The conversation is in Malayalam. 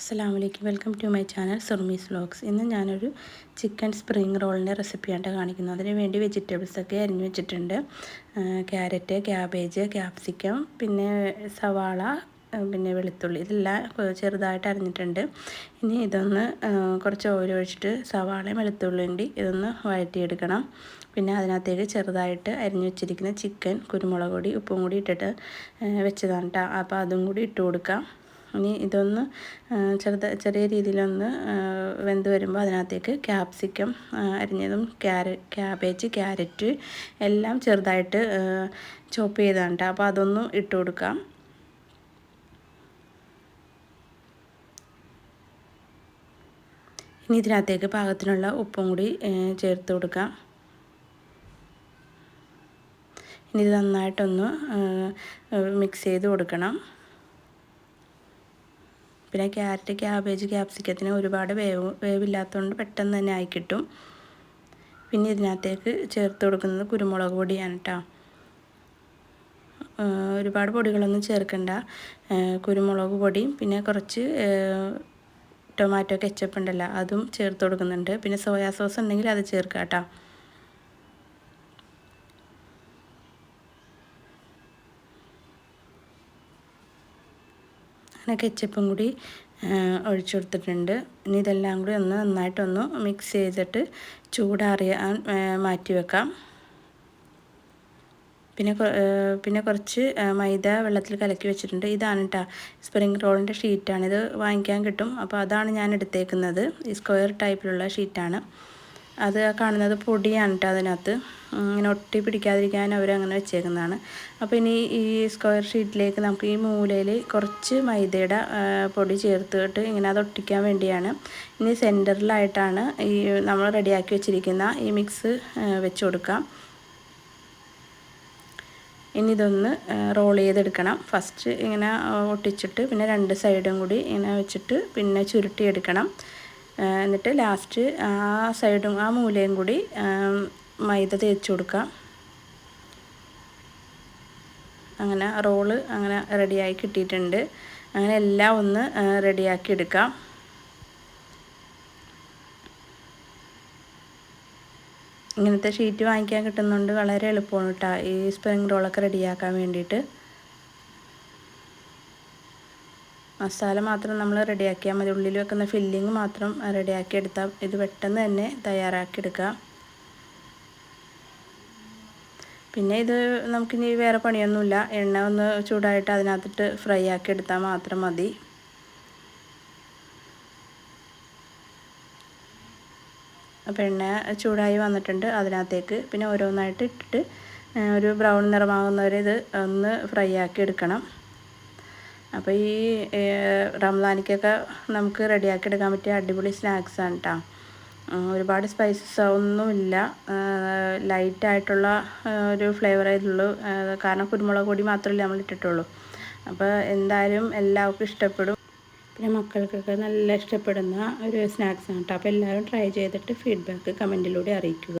അസ്സാം വലൈക്കും welcome to my channel Surmi's vlogs. ഇന്ന് ഞാനൊരു ചിക്കൻ സ്പ്രിങ് റോളിന്റെ റെസിപ്പിയാണ് കാണിക്കുന്നത്. അതിന് വേണ്ടി വെജിറ്റബിൾസൊക്കെ അരിഞ്ഞു വെച്ചിട്ടുണ്ട്. ക്യാരറ്റ് ക്യാബേജ് ക്യാപ്സിക്കം പിന്നെ സവാള പിന്നെ വെളുത്തുള്ളി. ഇതെല്ലാം ചെറുതായിട്ട് അരിഞ്ഞിട്ടുണ്ട്. ഇനി ഇതൊന്ന് കുറച്ച് ഓയിൽ ഒഴിച്ചിട്ട് സവാളയും വെളുത്തുള്ളിയും ഇതൊന്ന് വഴറ്റിയെടുക്കണം. പിന്നെ അതിനകത്തേക്ക് ചെറുതായിട്ട് അരിഞ്ഞു വെച്ചിരിക്കുന്ന ചിക്കൻ കുരുമുളക് പൊടി ഉപ്പും കൂടി ഇട്ടിട്ട് വെച്ചതാണ് കേട്ടോ അപ്പോൾ അതും കൂടി ഇട്ട് കൊടുക്കാം. ഇനി ഇതൊന്ന് ചെറുത ചെറിയ രീതിയിലൊന്ന് വെന്ത് വരുമ്പോൾ അതിനകത്തേക്ക് ക്യാപ്സിക്കം അരിഞ്ഞതും ക്യാര ക്യാബേജ് ക്യാരറ്റ് എല്ലാം ചെറുതായിട്ട് ചോപ്പ് ചെയ്താണ് അപ്പോൾ അതൊന്നും ഇട്ട് കൊടുക്കാം. ഇനി ഇതിനകത്തേക്ക് പാകത്തിനുള്ള ഉപ്പും കൂടി ചേർത്ത് കൊടുക്കാം. ഇനി ഇത് നന്നായിട്ടൊന്ന് മിക്സ് ചെയ്ത് കൊടുക്കണം. പിന്നെ ക്യാരറ്റ് ക്യാബേജ് ക്യാപ്സിക്കത്തിന് ഒരുപാട് വേവ് വേവില്ലാത്തതുകൊണ്ട് പെട്ടെന്ന് തന്നെ ആയി കിട്ടും. പിന്നെ ഇതിനകത്തേക്ക് ചേർത്ത് കൊടുക്കുന്നത് കുരുമുളക് പൊടിയാണ് കേട്ടോ ഒരുപാട് പൊടികളൊന്നും ചേർക്കണ്ട. കുരുമുളക് പൊടി പിന്നെ കുറച്ച് ടൊമാറ്റോ കെച്ചപ്പ് ഉണ്ടല്ലോ അതും ചേർത്ത് കൊടുക്കുന്നുണ്ട്. പിന്നെ സോയാ സോസ് ഉണ്ടെങ്കിൽ അത് ചേർക്കാം കേട്ടോ കെച്ചപ്പും കൂടി ഒഴിച്ചു കൊടുത്തിട്ടുണ്ട്. ഇനി ഇതെല്ലാം കൂടി ഒന്ന് നന്നായിട്ടൊന്ന് മിക്സ് ചെയ്തിട്ട് ചൂടാറിയാൻ മാറ്റി വെക്കാം. പിന്നെ പിന്നെ കുറച്ച് മൈദ വെള്ളത്തിൽ കലക്കി വെച്ചിട്ടുണ്ട്. ഇതാണ് കേട്ടോ സ്പ്രിങ് റോളിന്റെ ഷീറ്റാണ് ഇത് വാങ്ങിക്കാൻ കിട്ടും. അപ്പോൾ അതാണ് ഞാൻ എടുത്തേക്കുന്നത്. ഈ സ്ക്വയർ ടൈപ്പിലുള്ള ഷീറ്റാണ് അത് കാണുന്നത് പൊടിയാണ് കേട്ടോ അതിനകത്ത്. ഇങ്ങനെ ഒട്ടി പിടിക്കാതിരിക്കാൻ അവരങ്ങനെ വെച്ചേക്കുന്നതാണ്. അപ്പോൾ ഇനി ഈ സ്ക്വയർ ഷീറ്റിലേക്ക് നമുക്ക് ഈ മൂലയിൽ കുറച്ച് മൈദയുടെ പൊടി ചേർത്തിട്ട് ഇങ്ങനെ അത് ഒട്ടിക്കാൻ വേണ്ടിയാണ്. ഇനി സെന്ററിലായിട്ടാണ് ഈ നമ്മൾ റെഡിയാക്കി വെച്ചിരിക്കുന്ന ഈ മിക്സ് വെച്ച് കൊടുക്കാം ഇനി ഇതൊന്ന് റോൾ ചെയ്തെടുക്കണം. ഫസ്റ്റ് ഇങ്ങനെ ഒട്ടിച്ചിട്ട് പിന്നെ രണ്ട് സൈഡും കൂടി ഇങ്ങനെ വെച്ചിട്ട് പിന്നെ ചുരുട്ടിയെടുക്കണം. എന്നിട്ട് ലാസ്റ്റ് ആ സൈഡും ആ മൂലയും കൂടി മൈദ തേച്ച് കൊടുക്കാം. അങ്ങനെ റോൾ അങ്ങനെ റെഡിയായി കിട്ടിയിട്ടുണ്ട്. അങ്ങനെ എല്ലാം ഒന്ന് റെഡിയാക്കി എടുക്കാം. ഇങ്ങനത്തെ ഷീറ്റ് വാങ്ങിക്കാൻ കിട്ടുന്നുണ്ട്. വളരെ എളുപ്പമാണ് കേട്ടോ ഈ സ്പ്രിങ് റോളൊക്കെ റെഡിയാക്കാൻ വേണ്ടിയിട്ട്. മസാല മാത്രം നമ്മൾ റെഡിയാക്കിയാൽ മതി. ഉള്ളിൽ വെക്കുന്ന ഫില്ലിങ് മാത്രം റെഡിയാക്കി എടുത്താൽ ഇത് പെട്ടെന്ന് തന്നെ തയ്യാറാക്കി എടുക്കാം പിന്നെ ഇത് നമുക്കിനി വേറെ പണിയൊന്നുമില്ല. എണ്ണ ഒന്ന് ചൂടായിട്ട് അതിനകത്തിട്ട് ഫ്രൈ ആക്കി എടുത്താൽ മാത്രം മതി. അപ്പോൾ എണ്ണ ചൂടായി വന്നിട്ടുണ്ട്. അതിനകത്തേക്ക് പിന്നെ ഓരോന്നായിട്ട് ഇട്ടിട്ട് ഒരു ബ്രൗൺ നിറമാകുന്നവരെ ഇത് ഒന്ന് ഫ്രൈ ആക്കി എടുക്കണം. അപ്പോൾ ഈ റംസാനിക്കൊക്കെ നമുക്ക് റെഡിയാക്കി എടുക്കാൻ പറ്റിയ അടിപൊളി സ്നാക്സാണ് കേട്ടോ ഒരുപാട് സ്പൈസസ് ഒന്നുമില്ല. ലൈറ്റായിട്ടുള്ള ഒരു ഫ്ലേവർ ഇതുള്ളൂ കാരണം കുരുമുളക് പൊടി മാത്രമല്ലേ നമ്മൾ ഇട്ടിട്ടുള്ളൂ. അപ്പോൾ എന്തായാലും എല്ലാവർക്കും ഇഷ്ടപ്പെടും. പിന്നെ മക്കൾക്കൊക്കെ നല്ല ഇഷ്ടപ്പെടുന്ന ഒരു സ്നാക്സാണ് കേട്ടോ അപ്പോൾ എല്ലാവരും ട്രൈ ചെയ്തിട്ട് ഫീഡ്ബാക്ക് കമന്റിലൂടെ അറിയിക്കുക.